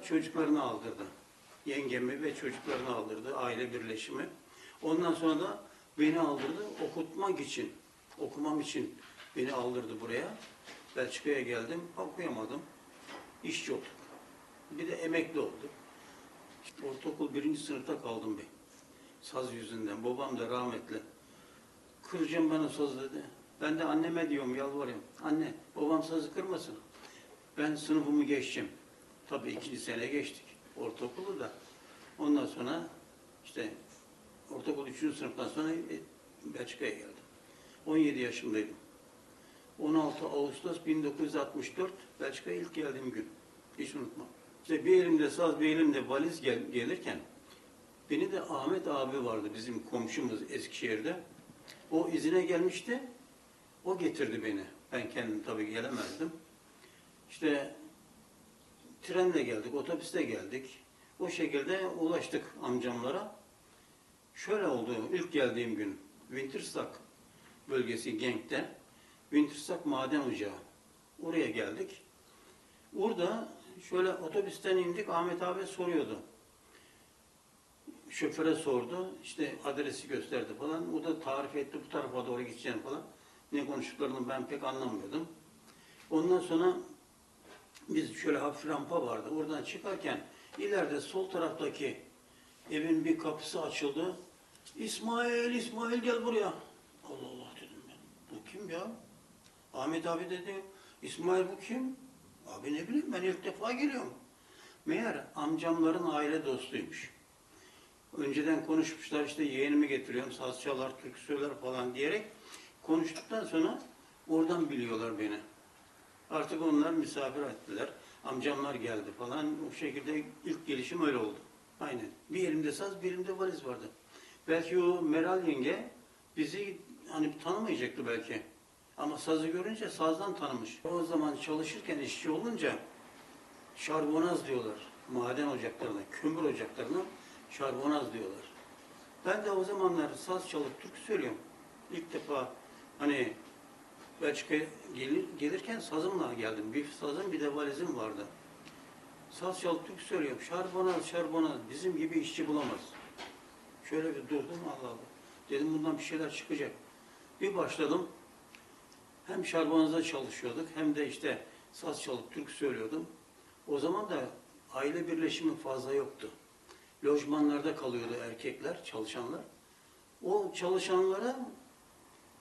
1964 yılında çocuklarını aldırdı. Yengemi ve çocuklarını aldırdı, aile birleşimi. Ondan sonra da beni aldırdı okutmak için, okumam için beni aldırdı buraya. Belçika'ya geldim, okuyamadım. İşçi olduk. Bir de emekli olduk. Ortaokul birinci sınıfta kaldım ben. Saz yüzünden. Babam da rahmetli. Kıracağım bana saz dedi. Ben de anneme diyorum yalvarıyorum. Anne babam sazı kırmasın. Ben sınıfımı geçeceğim. Tabii ikinci sene geçtik. Ortaokulu da. Ondan sonra işte ortaokul üçüncü sınıftan sonra e, Belçika'ya geldim. 17 yaşındaydım. 16 Ağustos 1964 Belçika'ya ilk geldiğim gün. Hiç unutmam. İşte bir elimde saz, bir elimde valiz gel- gelirken beni de Ahmet abi vardı bizim komşumuz Eskişehir'de. O izine gelmişti. O getirdi beni. Ben kendim tabii gelemezdim. İşte trenle geldik, otobüste geldik. O şekilde ulaştık amcamlara. Şöyle oldu ilk geldiğim gün. Winterstock bölgesi Genk'te. Winterstock maden ocağı. Oraya geldik. Orada şöyle otobüsten indik Ahmet abi soruyordu. Şoföre sordu. işte adresi gösterdi falan. O da tarif etti bu tarafa doğru gideceğim falan. Ne konuştuklarını ben pek anlamıyordum. Ondan sonra biz şöyle hafif rampa vardı. Oradan çıkarken ileride sol taraftaki evin bir kapısı açıldı. İsmail, İsmail gel buraya. Allah Allah dedim ben. Bu kim ya? Ahmet abi dedi. İsmail bu kim? Abi ne bileyim ben ilk defa geliyorum. Meğer amcamların aile dostuymuş. Önceden konuşmuşlar işte yeğenimi getiriyorum, saz çalar, türkü söyler falan diyerek konuştuktan sonra oradan biliyorlar beni. Artık onlar misafir ettiler. Amcamlar geldi falan. O şekilde ilk gelişim öyle oldu. Aynen. Bir elimde saz, bir elimde valiz vardı. Belki o Meral yenge bizi hani tanımayacaktı belki. Ama sazı görünce sazdan tanımış. O zaman çalışırken işçi olunca şarbonaz diyorlar. Maden ocaklarına, kömür ocaklarına şarbonaz diyorlar. Ben de o zamanlar saz çalıp türkü söylüyorum. İlk defa hani Belçika'ya gelir, gelirken sazımla geldim. Bir sazım bir de valizim vardı. Saz çalıp türkü söylüyorum. Şarbonaz, şarbonaz. Bizim gibi işçi bulamaz. Şöyle bir durdum Allah Allah. Dedim bundan bir şeyler çıkacak. Bir başladım. Hem şarbonazda çalışıyorduk hem de işte saz çalıp türkü söylüyordum. O zaman da aile birleşimi fazla yoktu. Lojmanlarda kalıyordu erkekler, çalışanlar. O çalışanlara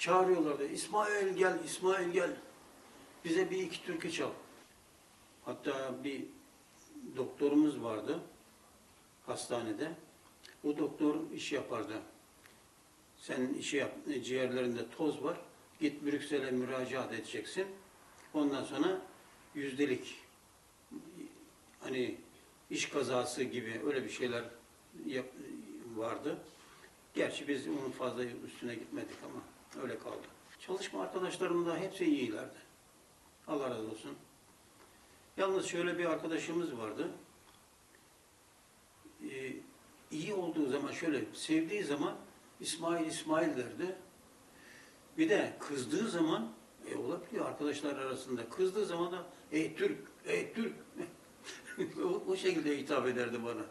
çağırıyorlardı. İsmail gel, İsmail gel. Bize bir iki türkü çal. Hatta bir doktorumuz vardı hastanede. O doktor iş yapardı. Sen işi yap, ciğerlerinde toz var. Git Brüksel'e müracaat edeceksin. Ondan sonra yüzdelik hani iş kazası gibi öyle bir şeyler yap, vardı. Gerçi biz onun fazla üstüne gitmedik ama öyle kaldı. Çalışma arkadaşlarım da hepsi iyilerdi. Allah razı olsun. Yalnız şöyle bir arkadaşımız vardı. Ee, iyi olduğu zaman şöyle sevdiği zaman İsmail İsmail derdi. Bir de kızdığı zaman e, olabiliyor arkadaşlar arasında. Kızdığı zaman da ey Türk, ey Türk. o, o şekilde hitap ederdi bana.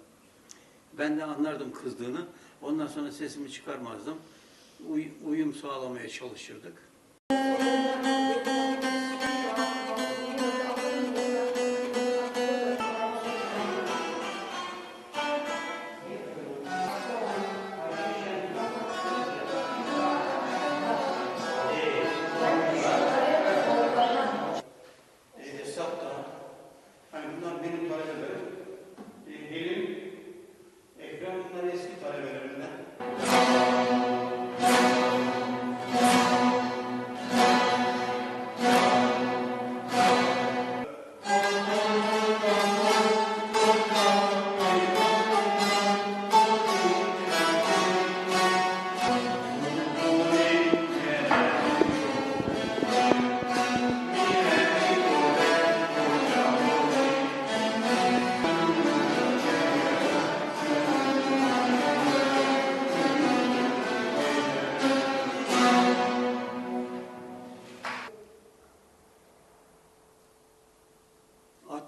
Ben de anlardım kızdığını. Ondan sonra sesimi çıkarmazdım. Uy- uyum sağlamaya çalışırdık.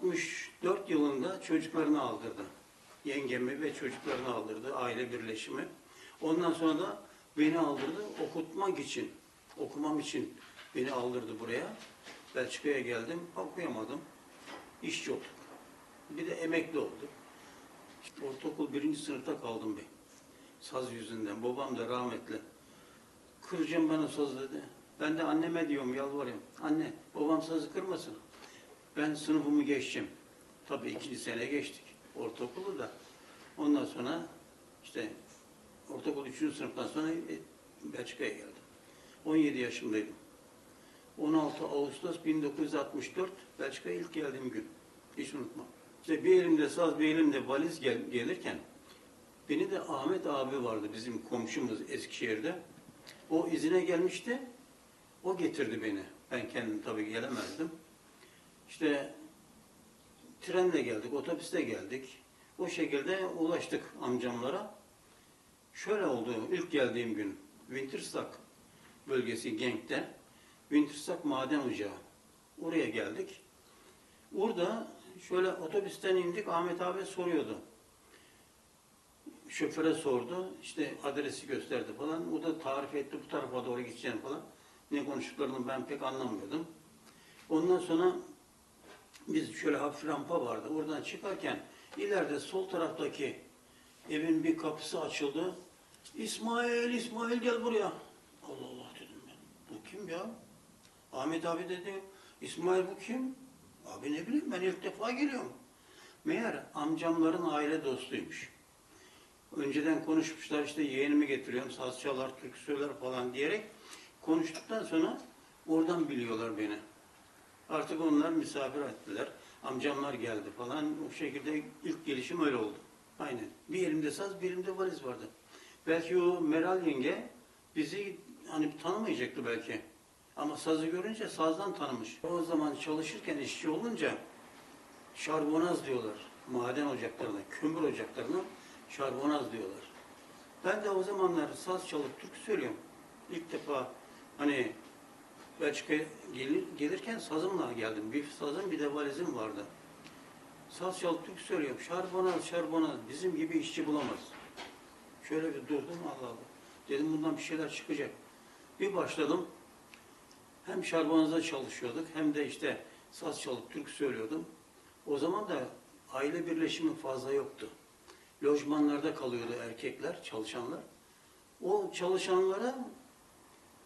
64 yılında çocuklarını aldırdı. Yengemi ve çocuklarını aldırdı. Aile birleşimi. Ondan sonra da beni aldırdı okutmak için. Okumam için beni aldırdı buraya. Belçika'ya geldim. Okuyamadım. İşçi olduk. Bir de emekli olduk. Ortaokul birinci sınıfta kaldım ben. Saz yüzünden. Babam da rahmetli. Kıracağım bana saz dedi. Ben de anneme diyorum yalvarıyorum. Anne babam sazı kırmasın. Ben sınıfımı geçeceğim. Tabii ikinci sene geçtik. Ortaokulu da. Ondan sonra işte ortaokul üçüncü sınıftan sonra e, Belçika'ya geldim. 17 yaşındaydım. 16 Ağustos 1964 Belçika'ya ilk geldiğim gün. Hiç unutmam. İşte bir elimde saz, bir elimde valiz gel- gelirken beni de Ahmet abi vardı bizim komşumuz Eskişehir'de. O izine gelmişti. O getirdi beni. Ben kendim tabii gelemezdim. İşte trenle geldik, otobüste geldik. O şekilde ulaştık amcamlara. Şöyle oldu ilk geldiğim gün. Winterstock bölgesi Genk'te. Winterstock maden ocağı. Oraya geldik. Orada şöyle otobüsten indik Ahmet abi soruyordu. Şoföre sordu. işte adresi gösterdi falan. O da tarif etti bu tarafa doğru gideceğim falan. Ne konuştuklarını ben pek anlamıyordum. Ondan sonra biz şöyle hafif rampa vardı. Oradan çıkarken ileride sol taraftaki evin bir kapısı açıldı. İsmail, İsmail gel buraya. Allah Allah dedim ben. Bu kim ya? Ahmet abi dedi. İsmail bu kim? Abi ne bileyim ben ilk defa geliyorum. Meğer amcamların aile dostuymuş. Önceden konuşmuşlar işte yeğenimi getiriyorum, saz çalar, türkü söyler falan diyerek konuştuktan sonra oradan biliyorlar beni. Artık onlar misafir ettiler. Amcamlar geldi falan. O şekilde ilk gelişim öyle oldu. Aynen. Bir elimde saz, bir elimde valiz vardı. Belki o Meral yenge bizi hani tanımayacaktı belki. Ama sazı görünce sazdan tanımış. O zaman çalışırken işçi olunca şarbonaz diyorlar. Maden ocaklarına, kömür ocaklarına şarbonaz diyorlar. Ben de o zamanlar saz çalıp türkü söylüyorum. İlk defa hani Belçika'ya gelir, gelirken sazımla geldim. Bir sazım bir de valizim vardı. Saz türkü söylüyorum. Şarbonaz, şarbonaz. Bizim gibi işçi bulamaz. Şöyle bir durdum Allah Allah. Dedim bundan bir şeyler çıkacak. Bir başladım. Hem şarbonazda çalışıyorduk hem de işte saz çalıp türkü söylüyordum. O zaman da aile birleşimi fazla yoktu. Lojmanlarda kalıyordu erkekler, çalışanlar. O çalışanlara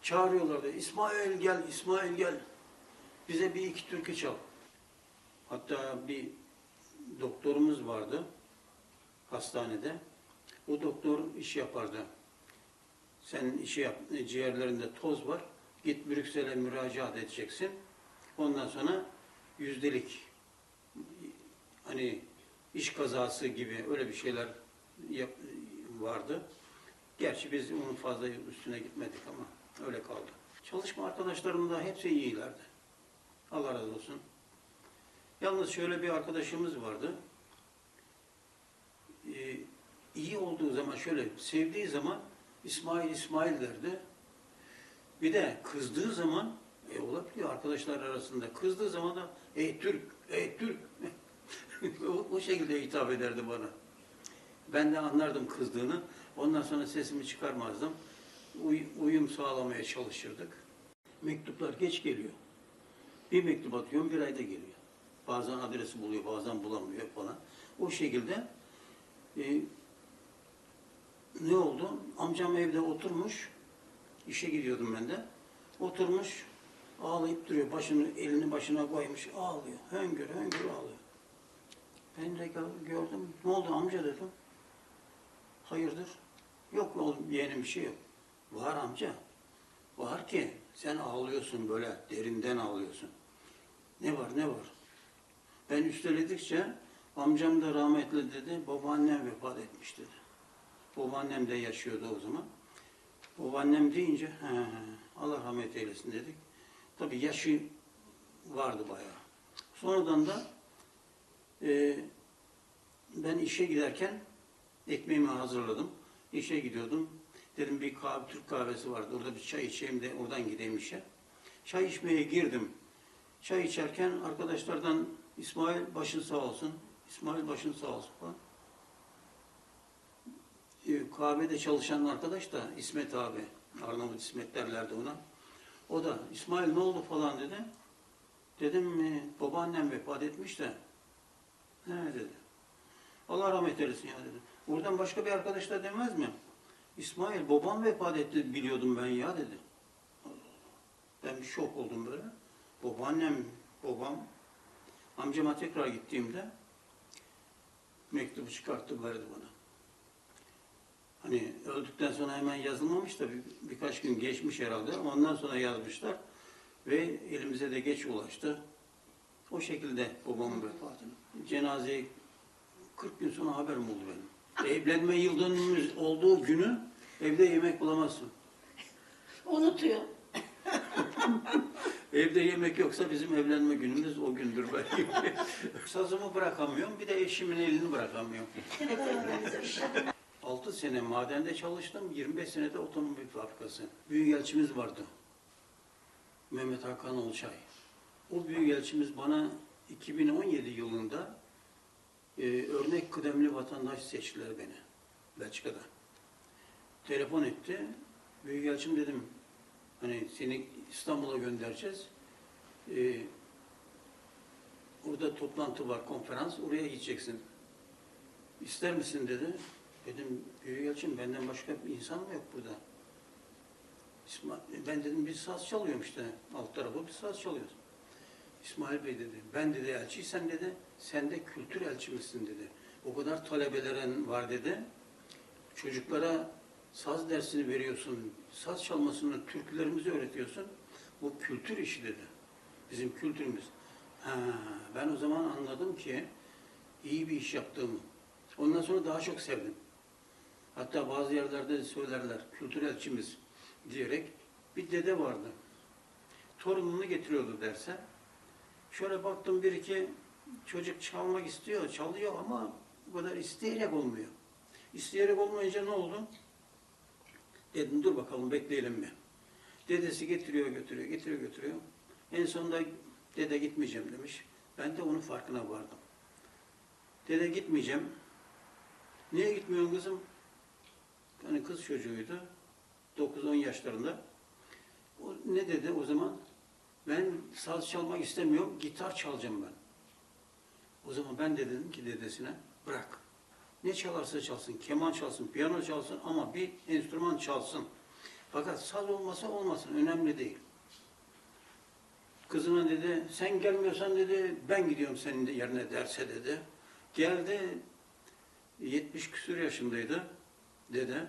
çağırıyorlardı. İsmail gel, İsmail gel. Bize bir iki türkü çal. Hatta bir doktorumuz vardı hastanede. O doktor iş yapardı. Sen işi yap, ciğerlerinde toz var. Git Brüksel'e müracaat edeceksin. Ondan sonra yüzdelik hani iş kazası gibi öyle bir şeyler yap, vardı. Gerçi biz onun fazla üstüne gitmedik ama öyle kaldı. Çalışma arkadaşlarım da hepsi iyilerdi. Allah razı olsun. Yalnız şöyle bir arkadaşımız vardı. Ee, iyi olduğu zaman şöyle sevdiği zaman İsmail İsmail derdi. Bir de kızdığı zaman e, olabiliyor arkadaşlar arasında. Kızdığı zaman da ey Türk, ey Türk. o, o şekilde hitap ederdi bana. Ben de anlardım kızdığını. Ondan sonra sesimi çıkarmazdım. Uy- uyum sağlamaya çalışırdık. Mektuplar geç geliyor. Bir mektup atıyorum bir ayda geliyor. Bazen adresi buluyor, bazen bulamıyor falan. O şekilde e, ne oldu? Amcam evde oturmuş. işe gidiyordum ben de. Oturmuş ağlayıp duruyor. Başını elini başına koymuş ağlıyor. Höngür höngür ağlıyor. Ben de gö- gördüm. Ne oldu amca dedim. Hayırdır? Yok oğlum yeğenim bir şey yok. Var amca. Var ki sen ağlıyorsun böyle derinden ağlıyorsun. Ne var ne var? Ben üsteledikçe amcam da rahmetli dedi. Babaannem vefat etmiş dedi. Babaannem de yaşıyordu o zaman. Babaannem deyince he, Allah rahmet eylesin dedik. Tabii yaşı vardı bayağı. Sonradan da e, ben işe giderken ekmeğimi hazırladım. İşe gidiyordum. Dedim bir kahve, Türk kahvesi vardı. Orada bir çay içeyim de oradan gideyim işe. Çay içmeye girdim. Çay içerken arkadaşlardan İsmail başın sağ olsun. İsmail başın sağ olsun falan. Ee, kahvede çalışan arkadaş da İsmet abi. Arnavut İsmet derlerdi ona. O da İsmail ne oldu falan dedi. Dedim e, babaannem vefat etmiş de. He dedi. Allah rahmet eylesin ya dedi. Buradan başka bir arkadaş da demez mi? İsmail babam vefat etti biliyordum ben ya dedi. Ben bir şok oldum böyle. Babaannem, babam, amcama tekrar gittiğimde mektubu çıkarttı verdi bana. Hani öldükten sonra hemen yazılmamış da bir, birkaç gün geçmiş herhalde. Ondan sonra yazmışlar ve elimize de geç ulaştı. O şekilde babamın vefatını. Cenazeyi 40 gün sonra haberim oldu benim. Evlenme yıl dönümümüz olduğu günü evde yemek bulamazsın. Unutuyor. Evde yemek yoksa bizim evlenme günümüz o gündür belki. Sazımı bırakamıyorum, bir de eşimin elini bırakamıyorum. 6 sene madende çalıştım, 25 sene de otomobil fabrikası. Büyükelçimiz vardı. Mehmet Hakan Olçay. O büyükelçimiz bana 2017 yılında e, örnek kıdemli vatandaş seçtiler beni Belçika'da. Telefon etti. Büyükelçim dedim, hani seni İstanbul'a göndereceğiz. Ee, orada toplantı var, konferans, oraya gideceksin. İster misin dedi. Dedim, Büyükelçim benden başka bir insan mı yok burada? İsmail, ben dedim bir saz çalıyorum işte, alt tarafı bir saz çalıyoruz. İsmail Bey dedi, ben dedi elçiysen dedi, sen de kültür elçimizsin dedi. O kadar talebelerin var dedi. Çocuklara saz dersini veriyorsun, saz çalmasını, türkülerimizi öğretiyorsun. Bu kültür işi dedi. Bizim kültürümüz. Ha, ben o zaman anladım ki iyi bir iş yaptığımı. Ondan sonra daha çok sevdim. Hatta bazı yerlerde söylerler kültür elçimiz diyerek bir dede vardı. Torununu getiriyordu derse. Şöyle baktım bir iki çocuk çalmak istiyor, çalıyor ama bu kadar isteyerek olmuyor. İsteyerek olmayınca ne oldu? Dedim dur bakalım bekleyelim mi? Dedesi getiriyor götürüyor, getiriyor götürüyor. En sonunda dede gitmeyeceğim demiş. Ben de onun farkına vardım. Dede gitmeyeceğim. Niye gitmiyorsun kızım? Hani kız çocuğuydu. 9-10 yaşlarında. O ne dedi o zaman? Ben saz çalmak istemiyorum, gitar çalacağım ben. O zaman ben de dedim ki dedesine, bırak. Ne çalarsa çalsın, keman çalsın, piyano çalsın ama bir enstrüman çalsın. Fakat saz olmasa olmasın, önemli değil. Kızına dedi, sen gelmiyorsan dedi, ben gidiyorum senin de yerine derse dedi. Geldi, 70 küsur yaşındaydı dede.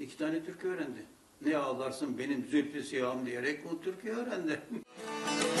İki tane türkü öğrendi. Ne ağlarsın benim zülfü siyahım diyerek o türküyü öğrendi.